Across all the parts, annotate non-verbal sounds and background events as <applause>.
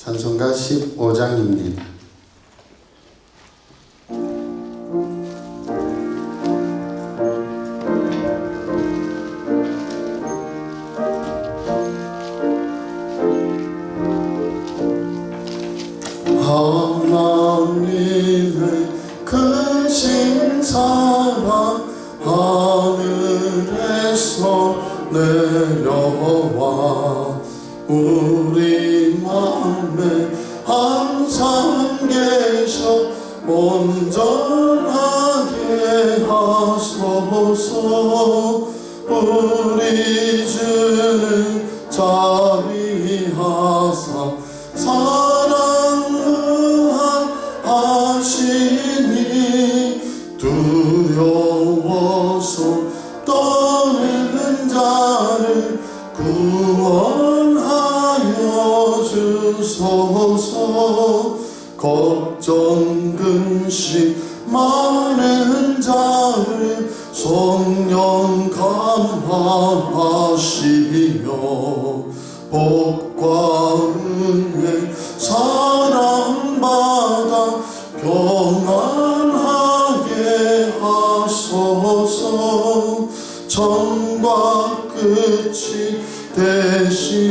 찬송가 15장입니다.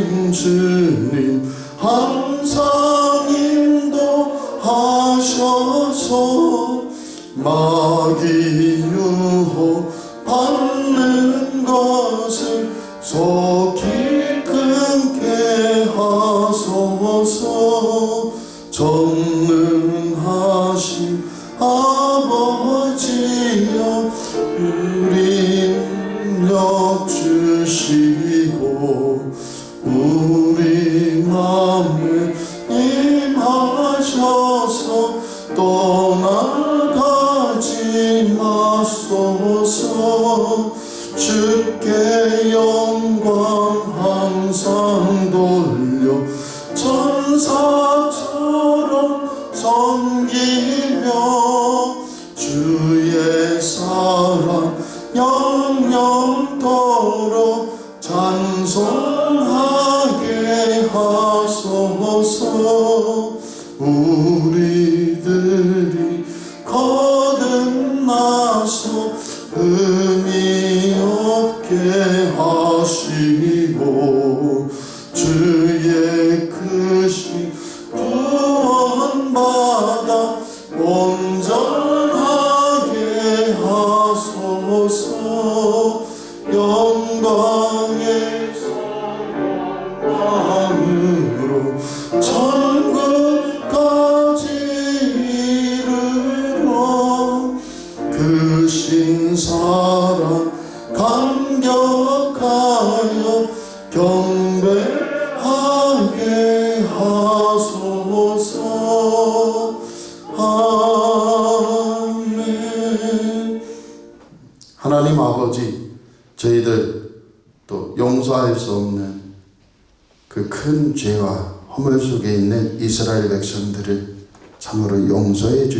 되 항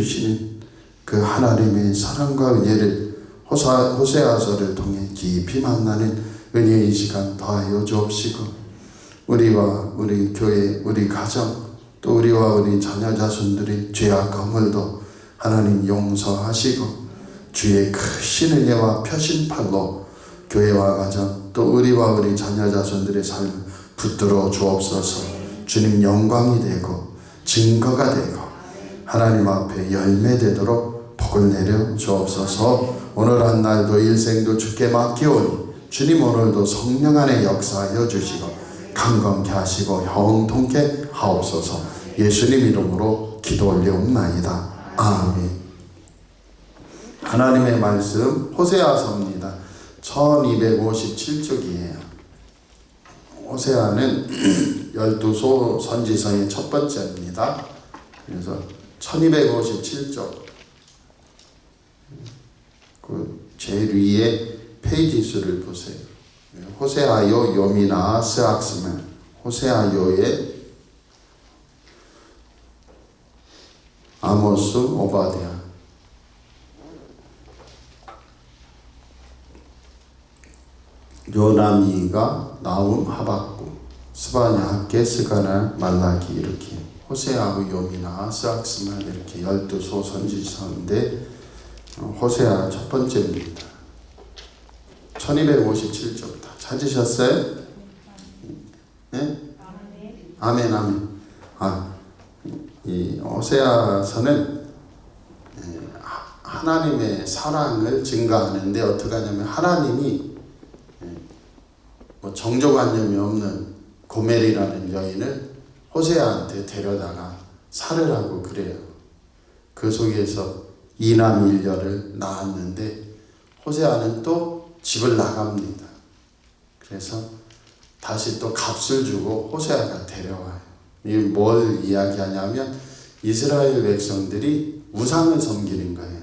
주시는 그 하나님의 사랑과 은혜를 호사, 호세아서를 통해 깊이 만나는 은혜의 시간 더하여 주옵시고 우리와 우리 교회 우리 가정 또 우리와 우리 자녀 자손들의 죄악 허물도 하나님 용서하시고 주의 크신 은혜와 표신팔로 교회와 가정 또 우리와 우리 자녀 자손들의 삶을 붙들어 주옵소서. 주님 영광이 되고 증거가 되고 하나님 앞에 열매 되도록 복을 내려 주옵소서. 오늘 한 날도 일생도 주께 맡기오니 주님 오늘도 성령 안에 역사하여 주시고 강건케 하시고 형통케 하옵소서. 예수님 이름으로 기도 올려옵나이다. 아멘. 하나님의 말씀 호세아서입니다. 1257쪽이에요. 호세아는 <clears throat> 열두 선지서의 첫 번째입니다. 그래서 1257쪽 그 제일 위에 페이지 수를 보세요. 호세아요 요미나 스악스만 호세아요의 아모스 오바디아. 요나미가 나움 하박국 스바냐, 게스가나, 말라기 이렇게 호세아의 요미나 스악스나 이렇게 열두 소 선지서인데 어, 호세아 첫 번째입니다. 1257쪽 다 찾으셨어요? 네? 아멘 아멘. 아, 이 호세아서는 예, 하- 하나님의 사랑을 증가하는데 어떻게 하냐면 하나님이 예, 뭐 정조관념이 없는 고멜이라는 여인을 호세아한테 데려다가 살을 하고 그래요. 그 속에서 이남 일녀를 낳았는데 호세아는 또 집을 나갑니다. 그래서 다시 또 값을 주고 호세아가 데려와요. 이게 뭘 이야기하냐면 이스라엘 백성들이 우상을 섬기는 거예요.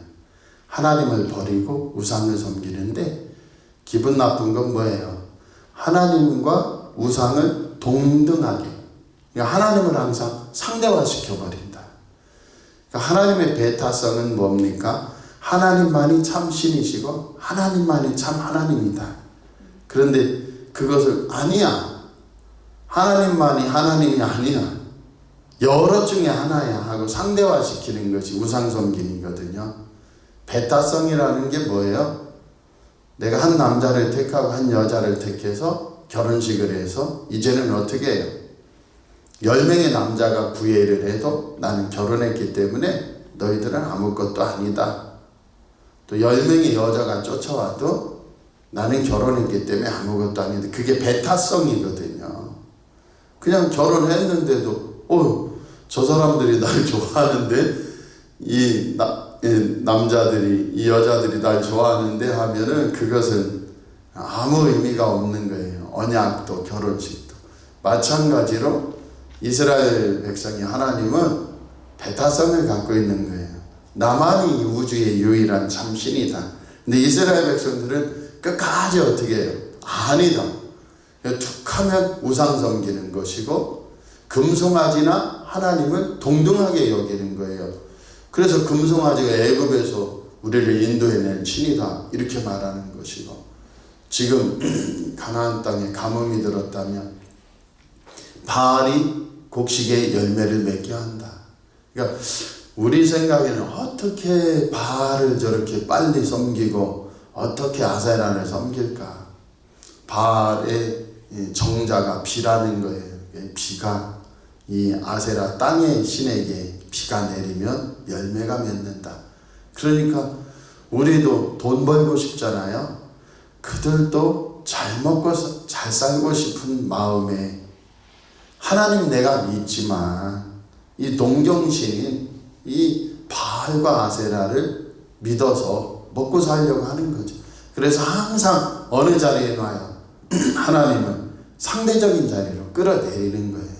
하나님을 버리고 우상을 섬기는데 기분 나쁜 건 뭐예요? 하나님과 우상을 동등하게 그러니까 하나님을 항상 상대화시켜 버린다. 그러니까 하나님의 배타성은 뭡니까? 하나님만이 참 신이시고 하나님만이 참 하나님이다. 그런데 그것을 아니야. 하나님만이 하나님이 아니야. 여러 중에 하나야 하고 상대화시키는 것이 우상 섬김이거든요. 배타성이라는 게 뭐예요? 내가 한 남자를 택하고 한 여자를 택해서 결혼식을 해서 이제는 어떻게 해요? 열 명의 남자가 구애를 해도 나는 결혼했기 때문에 너희들은 아무것도 아니다. 또열 명의 여자가 쫓아와도 나는 결혼했기 때문에 아무것도 아닌데 그게 배타성이거든요. 그냥 결혼했는데도 어, 저 사람들이 날 <laughs> 좋아하는데 이 나, 이 남자들이 이 여자들이 날 좋아하는데 하면은 그것은 아무 의미가 없는 거예요. 언약도 결혼식도 마찬가지로 이스라엘 백성이 하나님은 배타성을 갖고 있는 거예요. 나만이 이 우주의 유일한 참신이다. 근데 이스라엘 백성들은 끝까지 어떻게 해요? 아니다. 툭 하면 우상 섬기는 것이고 금송아지나 하나님을 동등하게 여기는 거예요. 그래서 금송아지가 애굽에서 우리를 인도해낸 신이다 이렇게 말하는 것이고 지금 <clears throat> 가나안 땅에 가뭄이 들었다면 바알이 곡식의 열매를 맺게 한다. 그러니까 우리 생각에는 어떻게 바알을 저렇게 빨리 섬기고 어떻게 아세란을 섬길까? 바알의 이 정자가 비라는 거예요. 비가 이 아세라 땅의 신에게 비가 내리면 열매가 맺는다. 그러니까 우리도 돈 벌고 싶잖아요. 그들도 잘 먹고 사- 잘 살고 싶은 마음에 하나님 내가 믿지만 이 동경신인 이 바알과 아세라를 믿어서 먹고 살려고 하는 거죠. 그래서 항상 어느 자리에 놔요. <clears throat> 하나님은 상대적인 자리로 끌어내리는 거예요.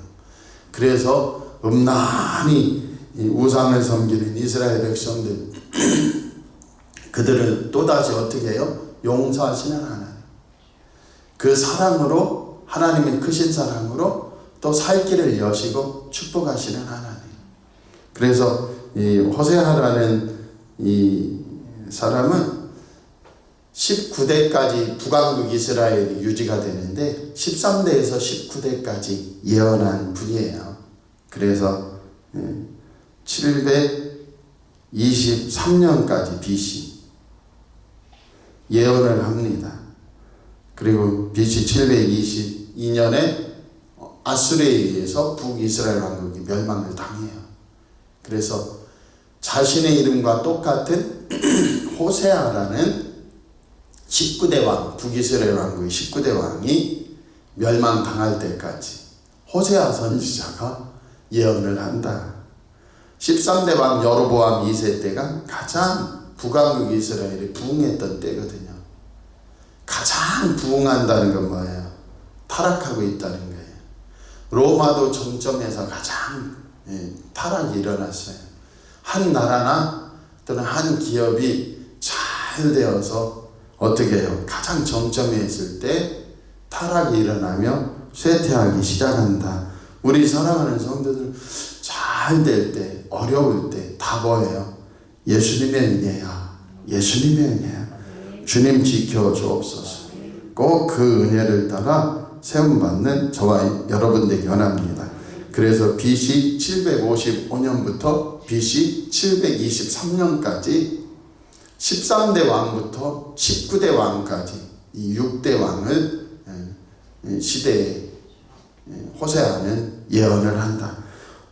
그래서 음란히 이 우상을 섬기는 이스라엘 백성들 <clears throat> 그들을 또다시 어떻게 해요? 용서하시는 하나님. 그 사랑으로 하나님의 크신 사랑으로 또 살 길을 여시고 축복하시는 하나님. 그래서 이 호세아라는 이 사람은 19대까지 북왕국 이스라엘이 유지가 되는데 13대에서 19대까지 예언한 분이에요. 그래서 723년까지 BC 예언을 합니다. 그리고 BC 722년에 아수르에 의해서 북이스라엘 왕국이 멸망을 당해요. 그래서 자신의 이름과 똑같은 <clears throat> 호세아라는 19대 왕, 북이스라엘 왕국의 19대 왕이 멸망당할 때까지 호세아 선지자가 예언을 한다. 13대 왕 여로보암 2세 때가 가장 북왕국 이스라엘이 부흥했던 때거든요. 가장 부흥한다는 건 뭐예요? 타락하고 있다는. 로마도 정점에서 가장 예, 타락이 일어났어요. 한 나라나 또는 한 기업이 잘 되어서 어떻게 해요? 가장 정점에 있을 때 타락이 일어나며 쇠퇴하기 시작한다. 우리 사랑하는 성도들 잘 될 때, 어려울 때 다 뭐예요? 예수님의 은혜야. 예수님의 은혜야. 주님 지켜 주옵소서. 꼭 그 은혜를 따라 세움받는 저와 여러분 되기 원합니다. 그래서 BC 755년부터 BC 723년까지 13대 왕부터 19대 왕까지 이 6대 왕을 예, 시대에 예, 호세아는 예언을 한다.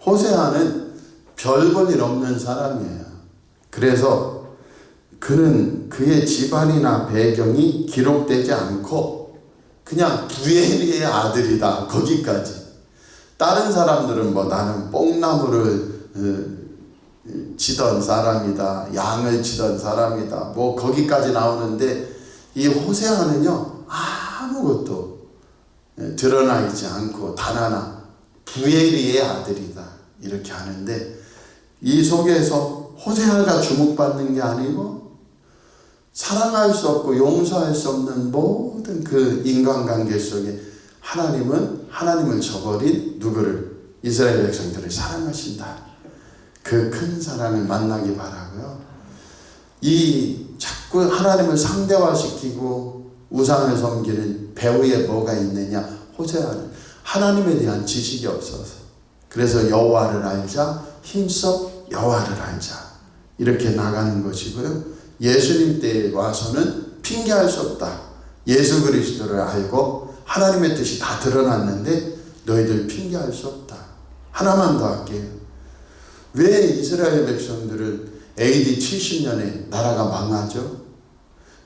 호세아는 별볼일 없는 사람이에요. 그래서 그는 그의 집안이나 배경이 기록되지 않고 그냥 부엘리의 아들이다. 거기까지. 다른 사람들은 뭐 나는 뽕나무를 어, 치던 사람이다. 양을 치던 사람이다. 뭐 거기까지 나오는데 이 호세아는요. 아무것도 예, 드러나 있지 않고 단 하나 부엘리의 아들이다. 이렇게 하는데 이 속에서 호세아가 주목받는 게 아니고 사랑할 수 없고 용서할 수 없는 모든 그 인간관계 속에 하나님은 하나님을 저버린 누구를 이스라엘 백성들을 사랑하신다. 그 큰 사랑을 만나기 바라고요. 이 자꾸 하나님을 상대화시키고 우상을 섬기는 배우에 뭐가 있느냐? 호세아는 하나님에 대한 지식이 없어서 그래서 여호와를 알자 힘써 여호와를 알자 이렇게 나가는 것이고요. 예수님 때에 와서는 핑계할 수 없다. 예수 그리스도를 알고 하나님의 뜻이 다 드러났는데 너희들 핑계할 수 없다. 하나만 더 할게요. 왜 이스라엘 백성들은 AD 70년에 나라가 망하죠?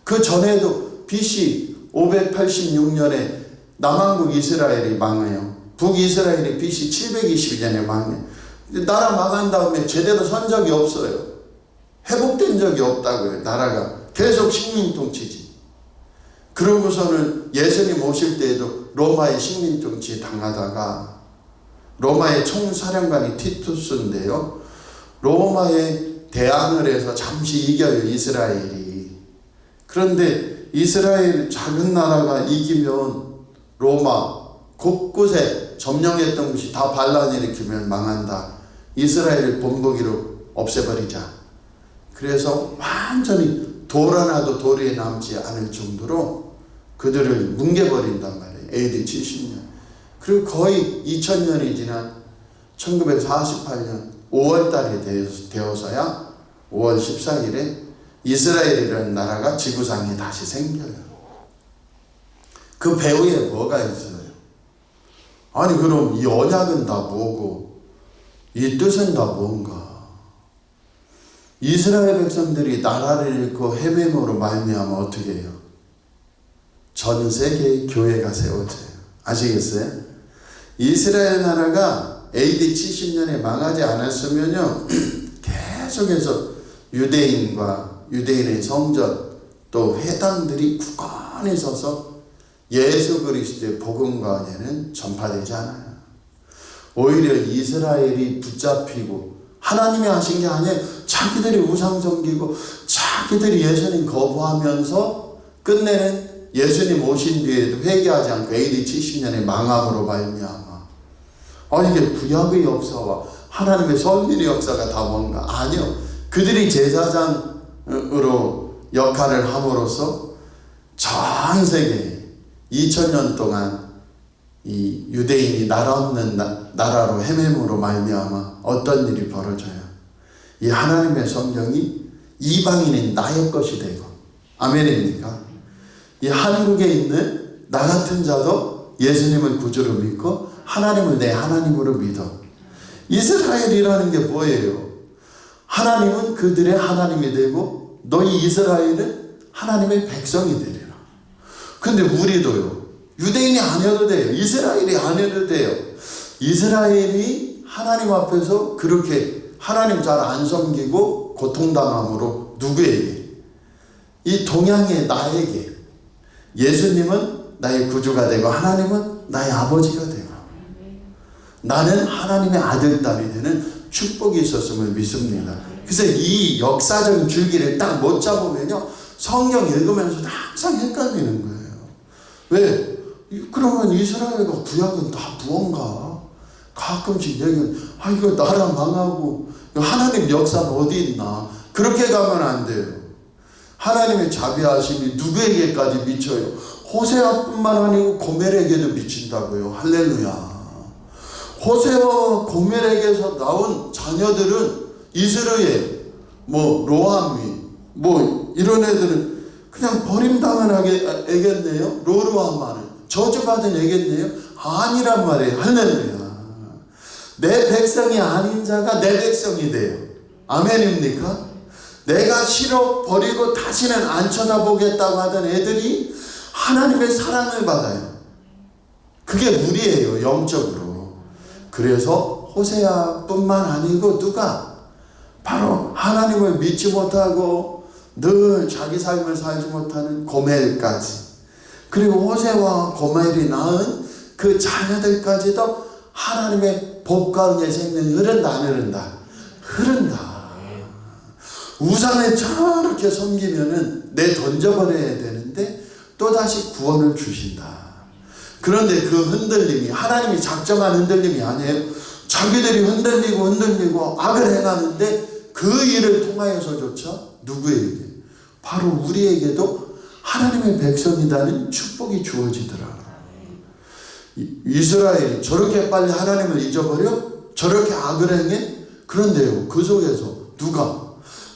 그 전에도 BC 586년에 남한국 이스라엘이 망해요. 북이스라엘이 BC 722년에 망해요. 나라 망한 다음에 제대로 선 적이 없어요. 회복된 적이 없다고요. 나라가 계속 식민 통치지. 그러고서는 예수님 오실 때에도 로마의 식민 통치 당하다가 로마의 총사령관이 티투스인데요. 로마에 대항을 해서 잠시 이겨요 이스라엘이. 그런데 이스라엘 작은 나라가 이기면 로마 곳곳에 점령했던 곳이 다 반란 일으키면 망한다. 이스라엘을 본보기로 없애버리자. 그래서 완전히 돌 하나도 도리에 남지 않을 정도로 그들을 뭉개버린단 말이에요. AD 70년. 그리고 거의 2000년이 지난 1948년 5월 달에 되어서야 5월 14일에 이스라엘이라는 나라가 지구상에 다시 생겨요. 그 배후에 뭐가 있어요? 아니 그럼 이 언약은 다 뭐고 이 뜻은 다 뭔가? 이스라엘 백성들이 나라를 잃고 헤매므로 말미암아 어떻게 해요? 전 세계의 교회가 세워져요. 아시겠어요? 이스라엘 나라가 AD 70년에 망하지 않았으면요 <clears throat> 계속해서 유대인과 유대인의 성전 또 회당들이 굳건히 서서 예수 그리스도의 복음관에는 전파되지 않아요. 오히려 이스라엘이 붙잡히고 하나님이 하신 게 아니에요. 자기들이 우상 섬기고 자기들이 예수님 거부하면서 끝내는 예수님 오신 뒤에도 회개하지 않고 AD 70년에 망함으로 말미암아. 아니 이게 구약의 역사와 하나님의 선민의 역사가 다 뭔가 아니요. 그들이 제사장으로 역할을 함으로써 전 세계 2000년 동안 이 유대인이 나라 없는 나, 나라로 헤매므로 말미암아 어떤 일이 벌어져요. 이 하나님의 성경이 이방인인 나의 것이 되고 아멘입니까? 이 한국에 있는 나 같은 자도 예수님을 구주로 믿고 하나님을 내 하나님으로 믿어. 이스라엘이라는 게 뭐예요? 하나님은 그들의 하나님이 되고 너희 이스라엘은 하나님의 백성이 되리라. 근데 우리도요. 유대인이 아니어도 돼요. 이스라엘이 아니어도 돼요. 이스라엘이 하나님 앞에서 그렇게 하나님 잘 안 섬기고 고통당함으로 누구에게? 이 동양의 나에게 예수님은 나의 구주가 되고 하나님은 나의 아버지가 되고 나는 하나님의 아들 딸이 되는 축복이 있었음을 믿습니다. 그래서 이 역사적 줄기를 딱 못 잡으면요 성경 읽으면서 항상 헷갈리는 거예요. 왜? 그러면 이스라엘과 구약은 다 무언가? 가끔씩 얘기는 아 이거 나라 망하고 하나님 역사는 어디 있나? 그렇게 가면 안 돼요. 하나님의 자비하심이 누구에게까지 미쳐요? 호세아뿐만 아니고 고멜에게도 미친다고요. 할렐루야. 호세와 고멜에게서 나온 자녀들은 이스라엘, 뭐 로함이, 뭐 이런 애들은 그냥 버림당한 애겠- 애겠네요. 로르함만은 저주받은 애겠네요. 아니란 말이에요. 할렐루야. 내 백성이 아닌 자가 내 백성이 돼요. 아멘입니까? 내가 싫어 버리고 다시는 안 쳐다보겠다고 하던 애들이 하나님의 사랑을 받아요. 그게 무리예요, 영적으로. 그래서 호세아뿐만 아니고 누가 바로 하나님을 믿지 못하고 늘 자기 삶을 살지 못하는 고멜까지 그리고 호세와 고멜이 낳은 그 자녀들까지도 하나님의 복 가운데 생명이 흐른다 안 흐른다? 흐른다. 우상을 저렇게 섬기면은 내 던져버려야 되는데 또다시 구원을 주신다. 그런데 그 흔들림이 하나님이 작정한 흔들림이 아니에요. 자기들이 흔들리고 흔들리고 악을 행하는데 그 일을 통하여서조차 누구에게? 바로 우리에게도 하나님의 백성이라는 축복이 주어지더라. 이- 이스라엘이 저렇게 빨리 하나님을 잊어버려? 저렇게 악을 행해? 그런데요, 그 속에서 누가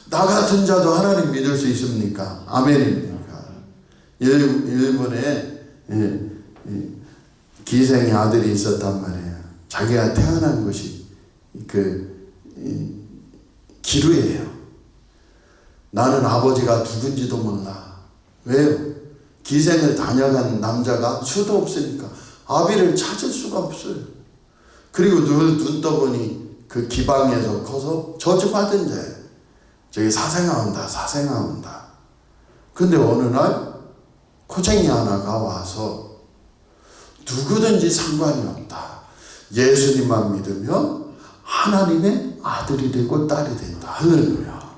나 같은 자도 하나님 믿을 수 있습니까? 아멘입니까? 일, 일본에 예, 예, 기생의 아들이 있었단 말이에요. 자기가 태어난 곳이 그 이, 기루예요. 나는 아버지가 누군지도 몰라. 왜요? 기생을 다녀간 남자가 수도 없으니까 아비를 찾을 수가 없어요. 그리고 늘 눈 떠보니 그 기방에서 커서 저주받은 자예요. 저기 사생아 온다, 사생아 온다. 근데 어느 날 코쟁이 하나가 와서 누구든지 상관이 없다. 예수님만 믿으면 하나님의 아들이 되고 딸이 된다. 할렐루야.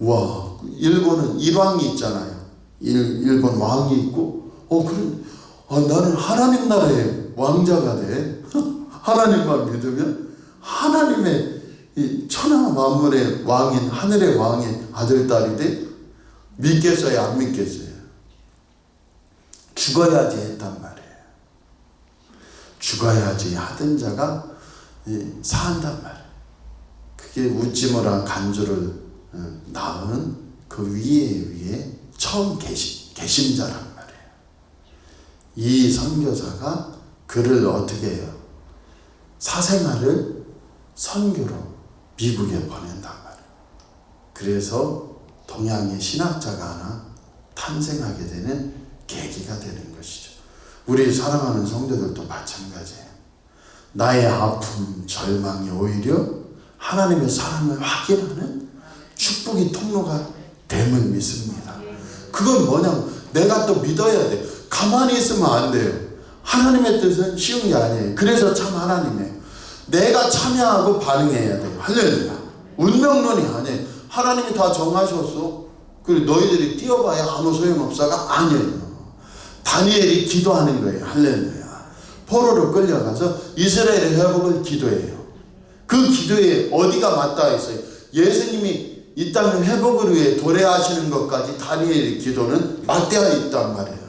와, 일본은 일왕이 있잖아요. 일, 일본 왕이 있고, 어, 그런, 아, 나는 하나님 나라의 왕자가 돼. <laughs> 하나님만 믿으면 하나님의 이 천하 만물의 왕인, 하늘의 왕의 아들, 딸이 돼? 믿겠어요? 안 믿겠어요? 죽어야지 했단 말이에요. 죽어야지 하던 자가 이, 산단 말이에요. 그게 우찌모라 간주를 어, 낳은 그 위에 위에 처음 계심, 계심자란 말이에요. 이 선교사가 그를 어떻게 해요? 사생활을 선교로 미국에 보낸단 말이에요. 그래서 동양의 신학자가 하나 탄생하게 되는 계기가 되는 것이죠. 우리 사랑하는 성도들도 마찬가지예요. 나의 아픔, 절망이 오히려 하나님의 사랑을 확인하는 축복의 통로가 됨을 믿습니다. 그건 뭐냐면 내가 또 믿어야 돼. 가만히 있으면 안 돼요. 하나님의 뜻은 쉬운 게 아니에요. 그래서 참 하나님이에요. 내가 참여하고 반응해야 돼요. 할렐루야. 운명론이 아니에요. 하나님이 다 정하셨어. 그리고 너희들이 뛰어봐야 아무 소용없어가 아니에요. 다니엘이 기도하는 거예요. 할렐루야. 포로로 끌려가서 이스라엘의 회복을 기도해요. 그 기도에 어디가 맞닿아 있어요? 예수님이 이 땅의 회복을 위해 도래하시는 것까지 다니엘의 기도는 맞닿아 있단 말이에요.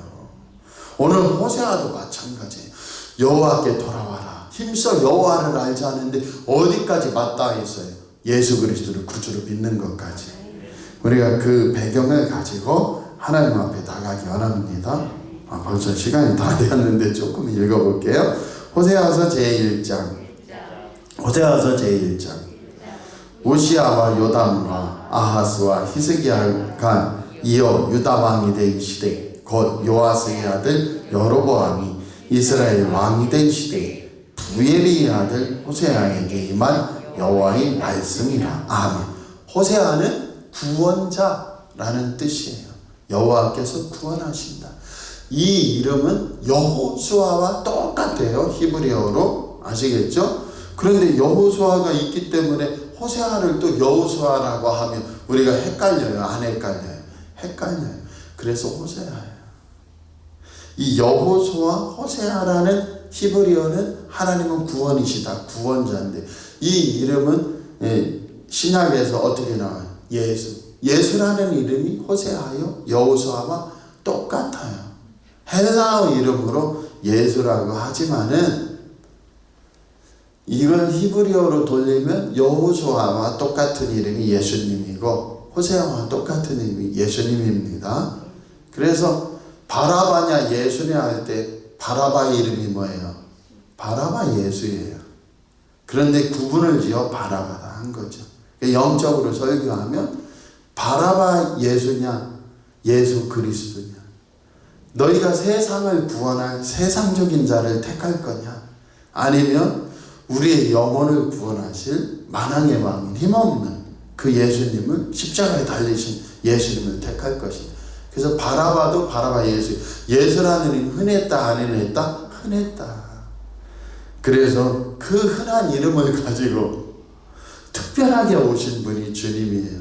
오늘 호세아도 마찬가지예요. 여호와께 돌아와라. 힘써 여호와를 알지 않는데 어디까지 있어요? 예수 그리스도를 구주로 믿는 것까지. 우리가 그 배경을 가지고 하나님 앞에 나가기 원합니다. 아, 벌써 시간이 다 되었는데 조금 읽어볼게요. 호세아서 제1장. 호세아서 제1장. 우시아와 요담과 아하스와 히스기야가 이어 유다 왕이 된 시대 곧 요아스의 아들 여로보암이 이스라엘 왕이 된 시대 부엘리의 아들 호세아에게 임한 여호와의 말씀이라 아멘. 호세아는 구원자라는 뜻이에요. 여호와께서 구원하신다. 이 이름은 여호수아와 똑같아요. 히브리어로 아시겠죠? 그런데 여호수아가 있기 때문에 호세아를 또 여호수아라고 하면 우리가 헷갈려요. 안 헷갈려요. 헷갈려요. 그래서 호세아예요. 이 여호수아 호세아라는 히브리어는 하나님은 구원이시다. 구원자인데 이 이름은 예, 신약에서 어떻게 나와요? 예수. 예수라는 이름이 호세아요. 여호수아와 똑같아요. 헬라어 이름으로 예수라고 하지만은 이걸 히브리어로 돌리면 여호수아와 똑같은 이름이 예수님이고 호세아와 똑같은 이름이 예수님입니다. 그래서 바라바냐 예수냐 할 때 바라바 이름이 뭐예요? 바라바 예수예요. 그런데 구분을 지어 바라바다 한 거죠. 영적으로 설교하면 바라바 예수냐 예수 그리스도냐 너희가 세상을 구원할 세상적인 자를 택할 거냐 아니면 우리의 영혼을 구원하실 만왕의 왕인 힘없는 그 예수님을 십자가에 달리신 예수님을 택할 것이냐 그래서 바라바도 바라바 예수 예수라는 흔했다 안 흔했다 흔했다 그래서 그 흔한 이름을 가지고 특별하게 오신 분이 주님이에요.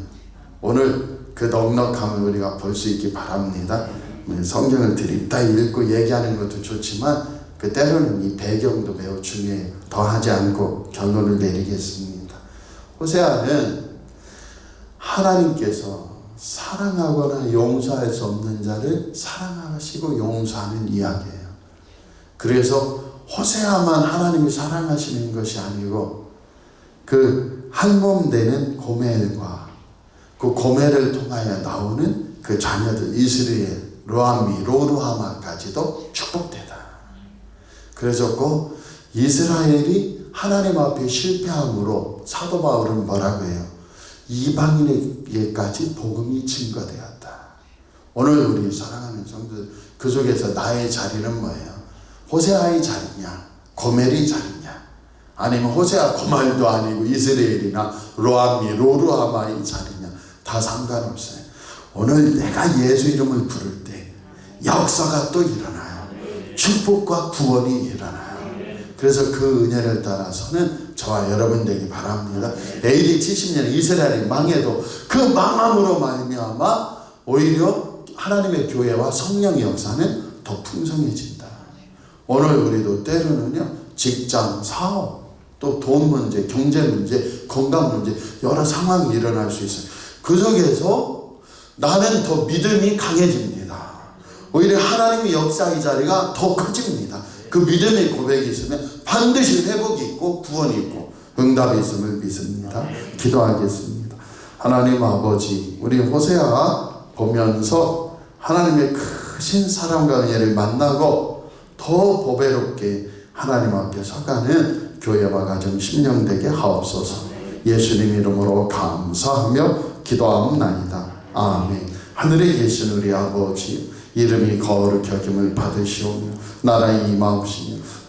오늘 그 넉넉함을 우리가 볼 수 있기 바랍니다. 네, 성경을 드립다 읽고 얘기하는 것도 좋지만 그 때로는 이 배경도 매우 중요해요. 더하지 않고 결론을 내리겠습니다. 호세아는 하나님께서 사랑하거나 용서할 수 없는 자를 사랑하시고 용서하는 이야기예요. 그래서 호세아만 하나님이 사랑하시는 것이 아니고 그 한 몸 되는 고멜과 그 고멜을 통하여 나오는 그 자녀들 이스라엘 로암미 로루하마까지도 축복되다. 그래서 그 이스라엘이 하나님 앞에 실패함으로 사도 바울은 뭐라고 해요? 이방인에게까지 복음이 증거되었다. 오늘 우리 사랑하는 성도들 그 속에서 나의 자리는 뭐예요? 호세아의 자리냐, 고멜의 자리냐, 아니면 호세아 고멜도 아니고 이스라엘이나 로아미, 로루아마의 자리냐, 다 상관없어요. 오늘 내가 예수 이름을 부를 때 역사가 또 일어나요. 축복과 구원이 일어나요. 그래서 그 은혜를 따라서는 저와 여러분 되기 바랍니다. AD 70년에 이스라엘이 망해도 그 망함으로 말미암아 오히려 하나님의 교회와 성령의 역사는 더 풍성해진다. 오늘 우리도 때로는요 직장, 사업, 또 돈 문제, 경제 문제, 건강 문제 여러 상황이 일어날 수 있어요. 그 속에서 나는 더 믿음이 강해집니다. 오히려 하나님의 역사의 자리가 더 커집니다. 그 믿음의 고백이 있으면 반드시 회복이 있고 구원이 있고 응답이 있음을 믿습니다. 기도하겠습니다. 하나님 아버지, 우리 호세아 보면서 하나님의 크신 사랑과 은혜를 만나고 더 보배롭게 하나님 앞에 서가는 교회와 가정 심령되게 하옵소서. 예수님 이름으로 감사하며 기도하옵나이다. 아멘. 하늘에 계신 우리 아버지 이름이 거룩 여김을 받으시오며 나라의 임하옵시며